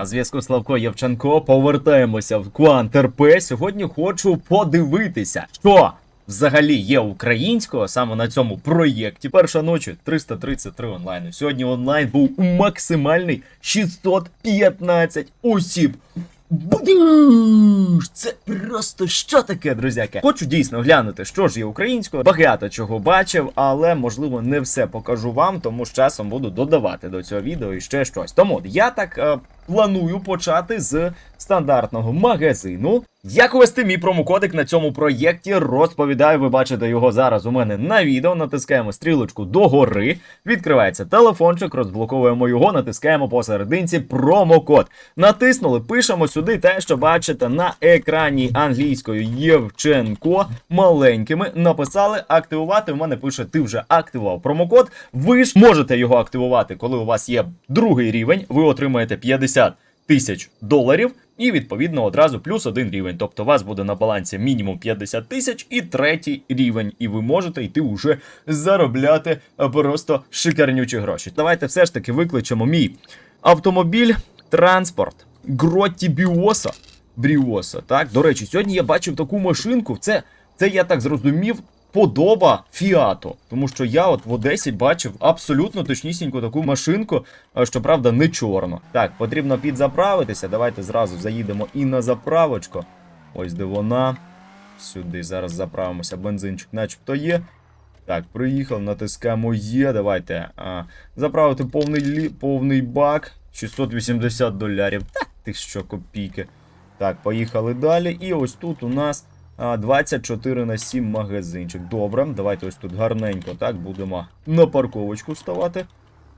На зв'язку Славко Євченко. Повертаємося в Квант РП. Сьогодні хочу подивитися, що взагалі є українського саме на цьому проєкті. Перша ночі 333 онлайну. Сьогодні онлайн був максимальний 615 осіб. Будуш! Це просто що таке, друзяки? Хочу дійсно глянути, що ж є українською. Багато чого бачив, але можливо не все покажу вам, тому з часом буду додавати до цього відео і ще щось. Тому я так е, планую почати з стандартного магазину. Як ввести мій промокодик на цьому проєкті, розповідаю, ви бачите його зараз у мене на відео. Натискаємо стрілочку догори, відкривається телефончик, розблоковуємо його, натискаємо посерединці промокод. Натиснули, пишемо сюди те, що бачите на екрані англійською Євченко маленькими. Написали активувати. У мене пише, ти вже активував промокод. Ви ж можете його активувати, коли у вас є другий рівень. Ви отримаєте 50 тисяч доларів. І відповідно одразу плюс один рівень. Тобто у вас буде на балансі мінімум 50 тисяч і третій рівень. І ви можете йти уже заробляти просто шикарнючі гроші. Давайте все ж таки викличемо мій автомобіль, транспорт, Гротті Біоса. Бріоса. Так, до речі, сьогодні я бачив таку машинку. Це, це я так зрозумів. Подоба Фіату, тому що я от в Одесі бачив абсолютно точнісіньку таку машинку, е, щоправда, не чорну. Так, потрібно підзаправитися. Давайте зразу заїдемо і на заправочку. Ось де вона. Сюди зараз заправимося. Бензинчик, начебто є. Так, приїхав, натискаємо є. Давайте а, заправити повний лі, повний бак. 680 долярів. Та ти що копійки. Так, поїхали далі. І ось тут у нас 24 на 7 магазинчик. Добре, давайте ось тут гарненько, так, будемо на парковочку ставати.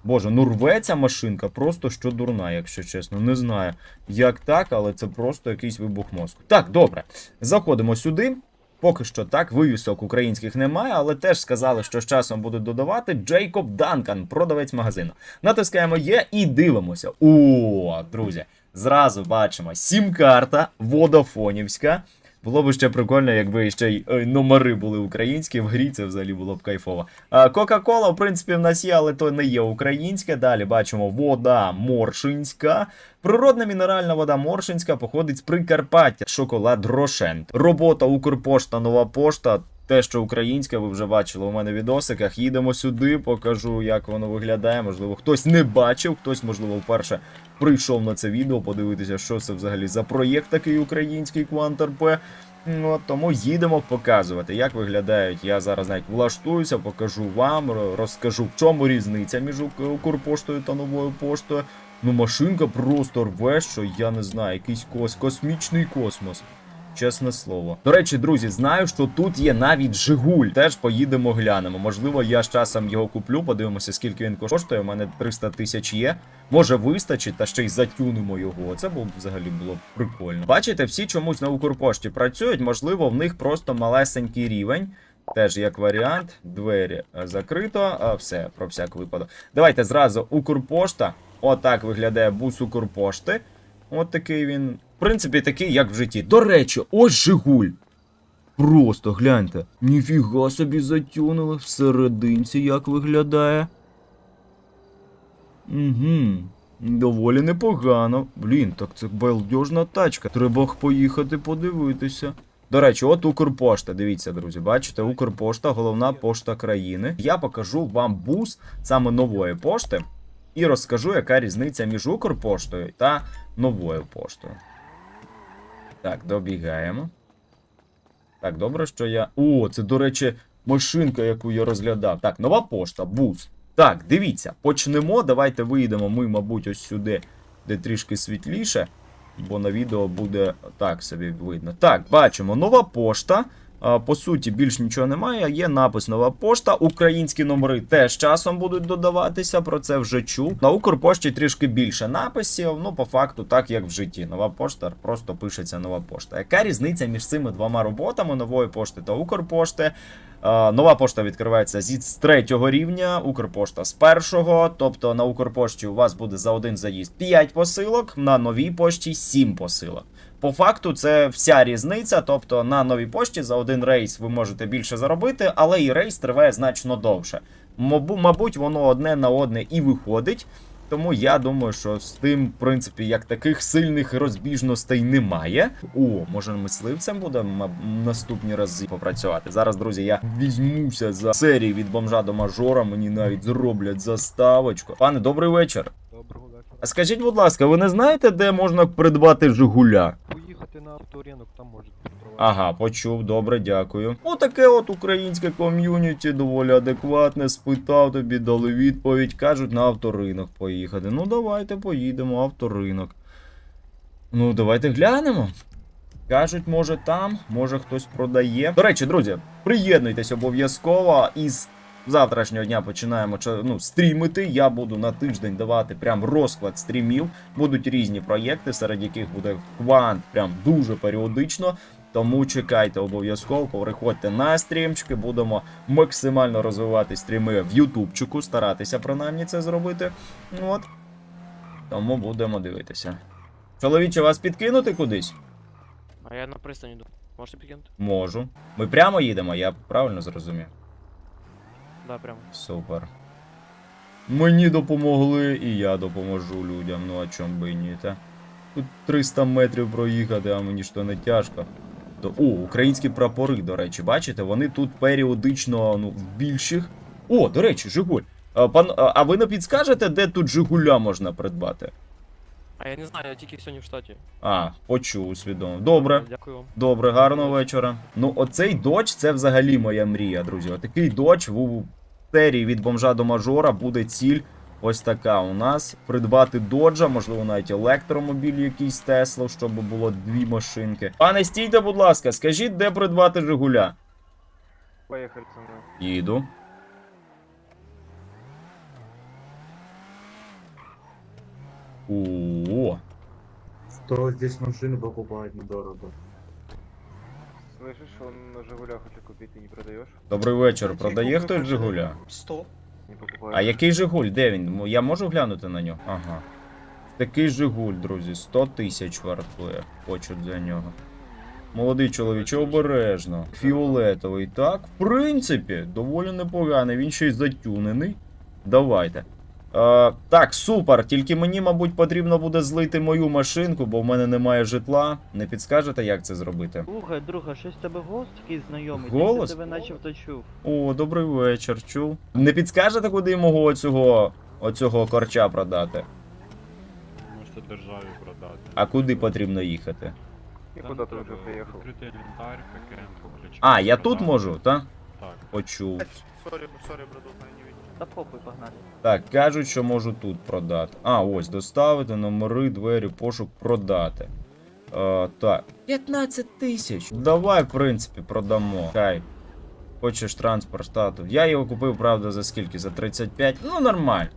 Боже, ну рветься машинка, просто що дурна, якщо чесно. Не знаю, як так, але це просто якийсь вибух мозку. Так, добре. Заходимо сюди. Поки що так, вивісок українських немає, але теж сказали, що з часом будуть додавати Джейкоб Данкан, продавець магазину. Натискаємо є і дивимося. О, друзі, зразу бачимо сім-карта водофонівська. Було б ще прикольно, якби ще й е, номери були українські. В грі це взагалі було б кайфово. Кока-кола, в принципі, в нас є, але то не є українське. Далі бачимо вода Моршинська. Природна мінеральна вода Моршинська походить з Прикарпаття. Шоколад Рошент. Робота Укрпошта, нова пошта. Те, що українське, ви вже бачили у мене в відосиках. Їдемо сюди, покажу, як воно виглядає. Можливо, хтось не бачив, хтось, можливо, вперше прийшов на це відео, подивитися, що це взагалі за проєкт такий український Квант РП. Ну, тому їдемо показувати, як виглядають. Я зараз навіть влаштуюся, покажу вам, розкажу, в чому різниця між Ук- Укрпоштою та новою поштою. Ну, машинка просто рве, що я не знаю, якийсь кос, космічний космос. Чесне слово. До речі, друзі, знаю, що тут є навіть Жигуль. Теж поїдемо глянемо. Можливо, я з часом його куплю, подивимося, скільки він коштує. У мене 300 тисяч є. Може вистачить, та ще й затюнемо його. Це було взагалі було б прикольно. Бачите, всі чомусь на Укрпошті працюють, можливо, в них просто малесенький рівень. Теж як варіант, двері е, закрито, а все про всяк випадок. Давайте зразу Укрпошта. Отак виглядає бус Укрпошти. От такий він. В принципі, такий, як в житті. До речі, ось Жигуль. Просто гляньте. Ніфіга собі затюнили всерединці, як виглядає. Угу. Доволі непогано. Блін, так це балдежна тачка. Треба поїхати подивитися. До речі, от Укрпошта. Дивіться, друзі, бачите, Укрпошта, головна пошта країни. Я покажу вам бус саме нової пошти і розкажу, яка різниця між Укрпоштою та новою поштою. Так, добігаємо. Так, добре, що я. О, це, до речі, машинка, яку я розглядав. Так, нова пошта, бус. Так, дивіться, почнемо. Давайте виїдемо ми, мабуть, ось сюди, де трішки світліше, бо на відео буде так собі видно. Так, бачимо, нова пошта. По суті, більш нічого немає. Є напис нова пошта. Українські номери теж часом будуть додаватися. Про це вже чув. На Укрпошті трішки більше написів. Ну, по факту, так як в житті. Нова пошта просто пишеться нова пошта. Яка різниця між цими двома роботами нової пошти та Укрпошти? Нова пошта відкривається з третього рівня, Укрпошта з першого. Тобто на Укрпошті у вас буде за один заїзд 5 посилок, на новій пошті 7 посилок. По факту, це вся різниця. Тобто на новій пошті за один рейс ви можете більше заробити, але і рейс триває значно довше. Мабу- Мабуть, воно одне на одне і виходить. Тому я думаю, що з тим, в принципі, як таких сильних розбіжностей немає. О, може мисливцем буде наступні рази попрацювати. Зараз, друзі, я візьмуся за серії від бомжа до мажора. Мені навіть зроблять заставочку. Пане, добрий вечір. Доброго вечора. Скажіть, будь ласка, ви не знаєте, де можна придбати Жигуля? На там можуть підтримати. Ага, почув, добре, дякую. Отаке от українське ком'юніті доволі адекватне. Спитав тобі, дали відповідь. Кажуть, на авторинок поїхати. Ну, давайте поїдемо, авторинок. Ну, давайте глянемо. Кажуть, може там, може хтось продає. До речі, друзі, приєднуйтесь обов'язково із. Завтрашнього дня починаємо ну, стрімити. Я буду на тиждень давати прям розклад стрімів. Будуть різні проєкти, серед яких буде квант прям дуже періодично. Тому чекайте обов'язково, переходьте на стрімчики, будемо максимально розвивати стріми в Ютубчику, старатися принаймні це зробити. От. Тому будемо дивитися. Чоловіче, вас підкинути кудись? А я на пристань йду. Можете підкинути? Можу. Ми прямо їдемо, я правильно зрозумів. Да, прямо. Супер. Мені допомогли, і я допоможу людям. Ну а чом би ні, та? Тут 300 метрів проїхати, а мені то не тяжко. О, українські прапори, до речі, бачите, вони тут періодично ну, в більших. О, до речі, Жигуль. А, пан, а ви не підскажете, де тут Жигуля можна придбати? А я не знаю, я тільки сьогодні в штаті. А, почув, усвідомив. Добре. Дякую вам. Добре, гарного вечора. Ну, оцей додж це взагалі моя мрія, друзі. Отакий додж в серії від бомжа до мажора буде ціль. Ось така у нас. Придбати доджа, можливо, навіть електромобіль якийсь Тесла, щоб було дві машинки. Пане, стійте, будь ласка, скажіть, де придбати Жигуля? Поїхали со мною. Їду. О, Кто здесь машины покупает недорого? Слышиш, що на Жигуля хочу купити, не продаєш? добрий вечір. Продає хтось Жигуля? 100. Не покупаю. А який Жигуль? Де він? М- Я можу глянути на нього? Ага. Такий Жигуль, друзі, 100 тисяч вартує. Хочуть за нього. Молодий чоловіче, обережно. Фіолетовий. Так, в принципі, доволі непоганий. Він ще й затюнений. Давайте. Е, так, супер. Тільки мені, мабуть, потрібно буде злити мою машинку, бо в мене немає житла. Не підскажете, як це зробити? Слухай, друга, щось тебе голос такий знайомий. Голос? Я тебе начебто чув. О, добрий вечір, чув. Не підскажете, куди мого оцього, оцього корча продати? Можете державі продати. А куди потрібно їхати? І Там куди ти треба вже приїхав? Відкрити інвентар, ПКМ, по ключам. А, я тут продати. можу, так? Так. Почув. Сорі, сорі, братух, не видно. Та похуй, погнали. Так, кажуть, що можу тут продати. А, ось, доставити номери, двері, пошук, продати. Е, так. 15 тисяч. Давай, в принципі, продамо. Хай. Хочеш транспорт стату. Я його купив, правда, за скільки? За 35? Ну, нормально.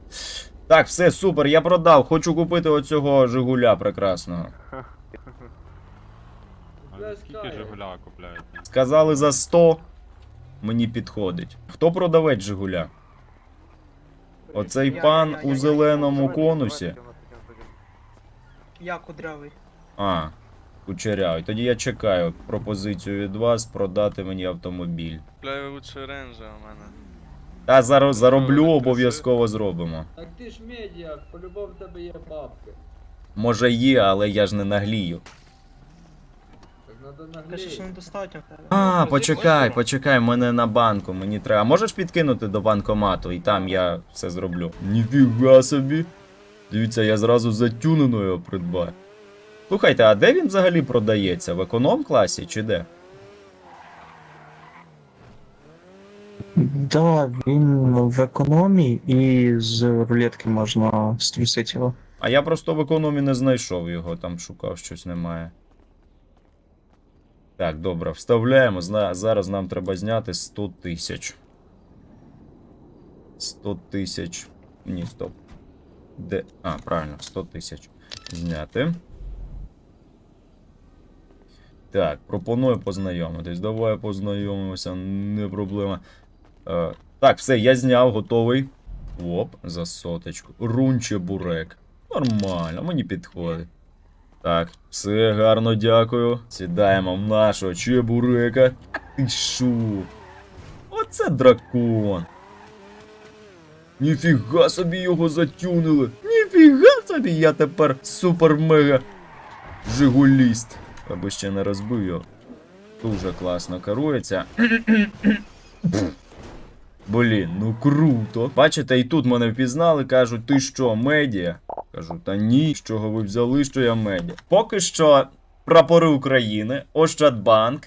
Так, все, супер, я продав. Хочу купити оцього Жигуля прекрасного. А скільки Жигуля купляєте? Сказали за 100. Мені підходить. Хто продавець Жигуля? Оцей пан у зеленому конусі. Я кудрявий. А, кучерявий. Тоді я чекаю пропозицію від вас продати мені автомобіль. Купляю лучше ренжа у мене. Та заро- зароблю, обов'язково зробимо. Так ти ж медіа, по-любому в тебе є бабки. Може є, але я ж не наглію. Так надо Каже, що недостатньо. А, почекай, почекай, мене на банку, мені треба. Можеш підкинути до банкомату, і там я все зроблю. Ніфіга собі. Дивіться, я зразу затюнено його придбаю. Слухайте, а де він взагалі продається? В економ класі чи де? Да, він в економії і з рулетки можна струсити його. А я просто в економі не знайшов його, там шукав щось немає. Так, добре, вставляємо. Зараз нам треба зняти 100 тисяч. 100 тисяч. Ні, стоп. Де. А, правильно, 100 тисяч. Зняти. Так, пропоную познайомитись. Давай познайомимося, не проблема. Е, так, все, я зняв, готовий. Оп, за соточку. Рунче бурек. Нормально, мені підходить. Так, все гарно, дякую. Сідаємо в нашого чебурека. Ти шо? Оце дракон. Ніфіга собі його затюнили. Ніфіга собі, я тепер супер-мега жигуліст. Аби ще не розбив його. Дуже класно керується. Блін, ну круто. Бачите, і тут мене впізнали, кажуть, ти що, медіа? Кажу, та ні, з чого ви взяли, що я медіа. Поки що прапори України, Ощадбанк,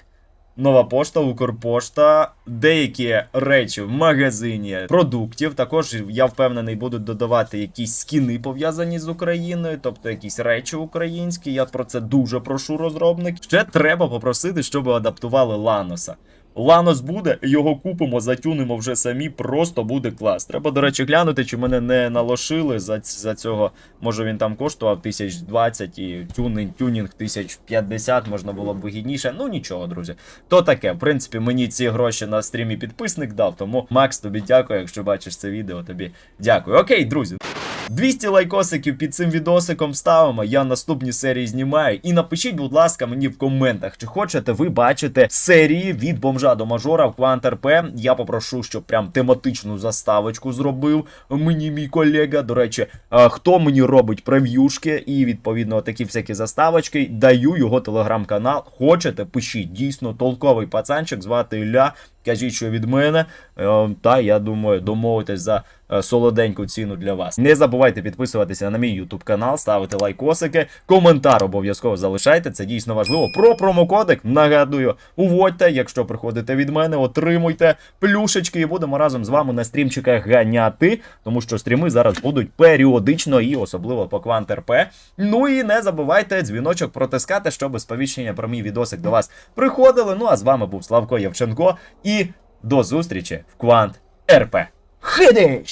Нова пошта, Укрпошта, деякі речі в магазині продуктів. Також я впевнений, будуть додавати якісь скіни пов'язані з Україною, тобто якісь речі українські. Я про це дуже прошу розробник. Ще треба попросити, щоб адаптували Ланоса. Ланос буде, його купимо, затюнимо вже самі, просто буде клас. Треба, до речі, глянути, чи мене не налошили за, за цього. Може він там коштував 1020 і тюнінг, тюнінг 1050, можна було б вигідніше. Ну нічого, друзі. То таке, в принципі, мені ці гроші на стрімі підписник дав, тому Макс, тобі дякую. Якщо бачиш це відео, тобі дякую. Окей, друзі. 200 лайкосиків під цим відосиком ставимо. Я наступні серії знімаю. І напишіть, будь ласка, мені в коментах, чи хочете ви бачити серії від бомжа до мажора в Квант РП. Я попрошу, щоб прям тематичну заставочку зробив мені мій колега. До речі, хто мені робить прев'юшки і відповідно такі всякі заставочки, даю його телеграм-канал. Хочете, пишіть. Дійсно толковий пацанчик, звати Ілля. Кажіть, що від мене. Е, Та я думаю, домовитись за е, солоденьку ціну для вас. Не забувайте підписуватися на мій YouTube канал, ставити лайкосики, коментар обов'язково залишайте. Це дійсно важливо. Про промокодик нагадую, уводьте, якщо приходите від мене, отримуйте плюшечки і будемо разом з вами на стрімчиках ганяти, тому що стріми зараз будуть періодично і особливо по Квант РП. Ну і не забувайте дзвіночок протискати, щоб сповіщення про мій відосик до вас приходили. Ну а з вами був Славко Євченко і до зустрічі в Квант РП. 크게 돼.